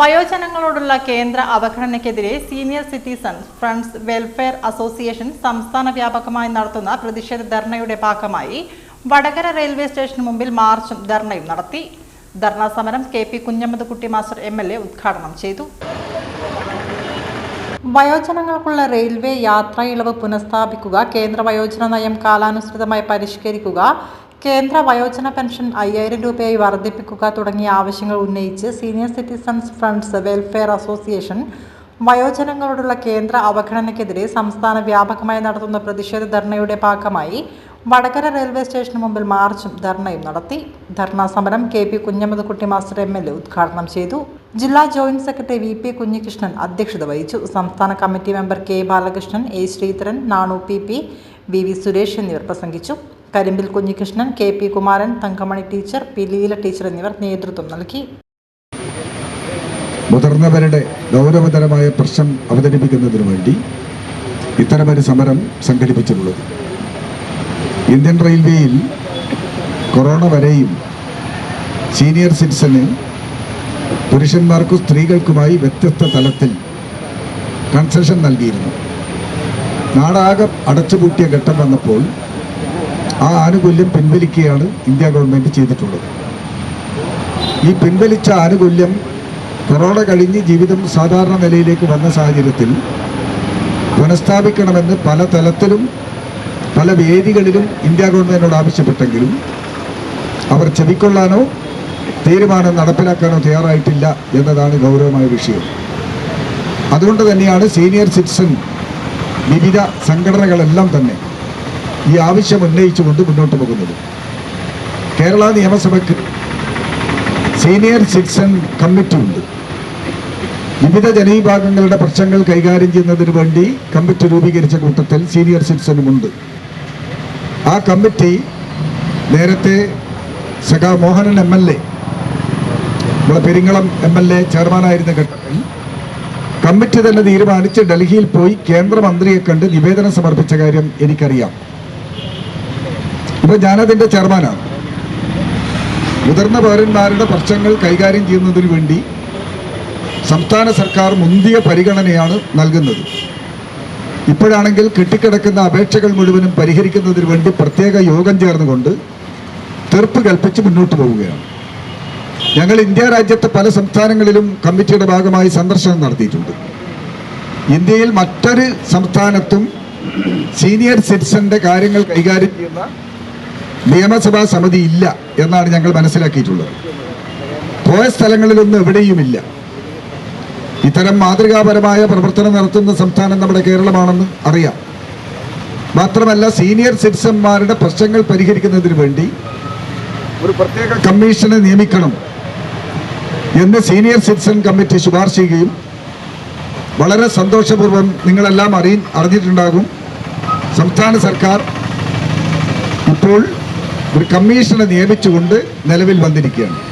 വയോജനങ്ങളോടുള്ള കേന്ദ്ര അവഗണനയ്ക്കെതിരെ senior citizen friends welfare association സംസ്ഥാന വ്യാപകമായി നടത്തുന്ന പ്രതിഷേധ ധർണയുടെ ഭാഗമായി വടകര റെയിൽവേ സ്റ്റേഷന് മുമ്പിൽ മാർച്ചും ധർണയും നടത്തി. ധർണാ സമരം K P Kunhammadkutty master M L A ഉദ്ഘാടനം ചെയ്തു. വയോജനങ്ങൾക്കുള്ള റെയിൽവേ യാത്രാ ഇളവ് പുനഃസ്ഥാപിക്കുക കേന്ദ്ര വയോജന നയം കാലാനുസൃതമായി പരിഷ്കരിക്കുക കേന്ദ്ര വയോജന പെൻഷൻ അയ്യായിരം രൂപയായി വർദ്ധിപ്പിക്കുക തുടങ്ങിയ ആവശ്യങ്ങൾ ഉന്നയിച്ച് senior citizens friends welfare association വയോജനങ്ങളോടുള്ള കേന്ദ്ര അവഗണനയ്ക്കെതിരെ സംസ്ഥാന വ്യാപകമായി നടത്തുന്ന പ്രതിഷേധ ധർണയുടെ ഭാഗമായി വടകര റെയിൽവേ സ്റ്റേഷന് മുമ്പിൽ മാർച്ചും ധർണയും നടത്തി. ധർണാ സമരം K P Kunhammadkutty master M L A ഉദ്ഘാടനം ചെയ്തു. ജില്ലാ joint secretary V P Kunhikrishnan അധ്യക്ഷത വഹിച്ചു. സംസ്ഥാന committee member K Balakrishnan A Sreedharan Nanu P P V V Suresh എന്നിവർ പ്രസംഗിച്ചു. Karimbil Kunhikrishnan K P Kumaran Thankamani teacher P Leela teacher എന്നിവർ നേതൃത്വം നൽകി. മുതിർന്നവരുടെ ഗൗരവതരമായ പ്രശ്നം അവതരിപ്പിക്കുന്നതിനു വേണ്ടി ഇത്തരമൊരു സമരം സംഘടിപ്പിച്ചിട്ടുള്ളത്. ഇന്ത്യൻ റെയിൽവേയിൽ കൊറോണ വരെയും സീനിയർ സിറ്റിസന് പുരുഷന്മാർക്കും സ്ത്രീകൾക്കുമായി വ്യത്യസ്ത തലത്തിൽ കൺസെഷൻ നൽകിയിരുന്നു. നാടാകെ അടച്ചുപൂട്ടിയ ഘട്ടം വന്നപ്പോൾ ആ ആനുകൂല്യം പിൻവലിക്കുകയാണ് ഇന്ത്യ ഗവൺമെന്റ് ചെയ്തിട്ടുള്ളത്. ഈ പിൻവലിച്ച ആനുകൂല്യം കൊറോണ കഴിഞ്ഞ് ജീവിതം സാധാരണ നിലയിലേക്ക് വന്ന സാഹചര്യത്തിൽ പുനഃസ്ഥാപിക്കണമെന്ന് പല തലത്തിലും പല വേദികളിലും ഇന്ത്യ ഗവൺമെന്റിനോട് ആവശ്യപ്പെട്ടെങ്കിലും അവർ ചെവിക്കൊള്ളാനോ തീരുമാനം നടപ്പിലാക്കാനോ തയ്യാറായിട്ടില്ല എന്നതാണ് ഗൗരവമായ വിഷയം. അതുകൊണ്ട് തന്നെയാണ് സീനിയർ സിറ്റിസൺ വിവിധ സംഘടനകളെല്ലാം തന്നെ ഈ ആവശ്യം ഉന്നയിച്ചുകൊണ്ട് മുന്നോട്ട് പോകുന്നത്. കേരള നിയമസഭയ്ക്ക് സീനിയർ സിറ്റിസൺ കമ്മിറ്റി ഉണ്ട്. വിവിധ ജനവിഭാഗങ്ങളുടെ പ്രശ്നങ്ങൾ കൈകാര്യം ചെയ്യുന്നതിന് വേണ്ടി കമ്മിറ്റി രൂപീകരിച്ച കൂട്ടത്തിൽ സീനിയർ സിറ്റിസനുമുണ്ട് ആ കമ്മിറ്റി നേരത്തെ സഖാ മോഹനൻ എം എൽ എ നമ്മുടെ പെരിങ്ങളം എം എൽ എ ചെയർമാനായിരുന്ന ഘട്ടത്തിൽ കമ്മിറ്റി തന്നെ തീരുമാനിച്ച് ഡൽഹിയിൽ പോയി കേന്ദ്രമന്ത്രിയെ കണ്ട് നിവേദനം സമർപ്പിച്ച കാര്യം എനിക്കറിയാം. ഇപ്പൊ ഞാനതിന്റെ ചെയർമാനാണ്. മുതിർന്ന പൗരന്മാരുടെ പ്രശ്നങ്ങൾ കൈകാര്യം ചെയ്യുന്നതിന് വേണ്ടി സംസ്ഥാന സർക്കാർ മുന്തിയ പരിഗണനയാണ് നൽകുന്നത്. ഇപ്പോഴാണെങ്കിൽ കെട്ടിക്കിടക്കുന്ന അപേക്ഷകൾ മുഴുവനും പരിഹരിക്കുന്നതിന് വേണ്ടി പ്രത്യേക യോഗം ചേർന്നുകൊണ്ട് തീർപ്പ് കൽപ്പിച്ച് മുന്നോട്ട് പോവുകയാണ്. ഞങ്ങൾ ഇന്ത്യ രാജ്യത്തെ പല സംസ്ഥാനങ്ങളിലും കമ്മിറ്റിയുടെ ഭാഗമായി സന്ദർശനം നടത്തിയിട്ടുണ്ട്. ഇന്ത്യയിൽ മറ്റൊരു സംസ്ഥാനത്തും സീനിയർ സിറ്റിസന്റെ കാര്യങ്ങൾ കൈകാര്യം ചെയ്യുന്ന നിയമസഭാ സമിതി ഇല്ല എന്നാണ് ഞങ്ങൾ മനസ്സിലാക്കിയിട്ടുള്ളത്. പോയ സ്ഥലങ്ങളിലൊന്നും എവിടെയുമില്ല. ഇത്തരം മാതൃകാപരമായ പ്രവർത്തനം നടത്തുന്ന സംസ്ഥാനം നമ്മുടെ കേരളമാണെന്ന് അറിയാം. മാത്രമല്ല സീനിയർ സിറ്റിസന്മാരുടെ പ്രശ്നങ്ങൾ പരിഹരിക്കുന്നതിന് വേണ്ടി ഒരു പ്രത്യേക കമ്മീഷനെ നിയമിക്കണം. എന്ന് സീനിയർ സിറ്റിസൺ കമ്മിറ്റി ശുപാർശ ചെയ്യുകയും വളരെ സന്തോഷപൂർവം നിങ്ങളെല്ലാം അറിയി അറിഞ്ഞിട്ടുണ്ടാകും. സംസ്ഥാന സർക്കാർ ഇപ്പോൾ ഒരു കമ്മീഷനെ നിയമിച്ചുകൊണ്ട് നിലവിൽ വന്നിരിക്കുകയാണ്.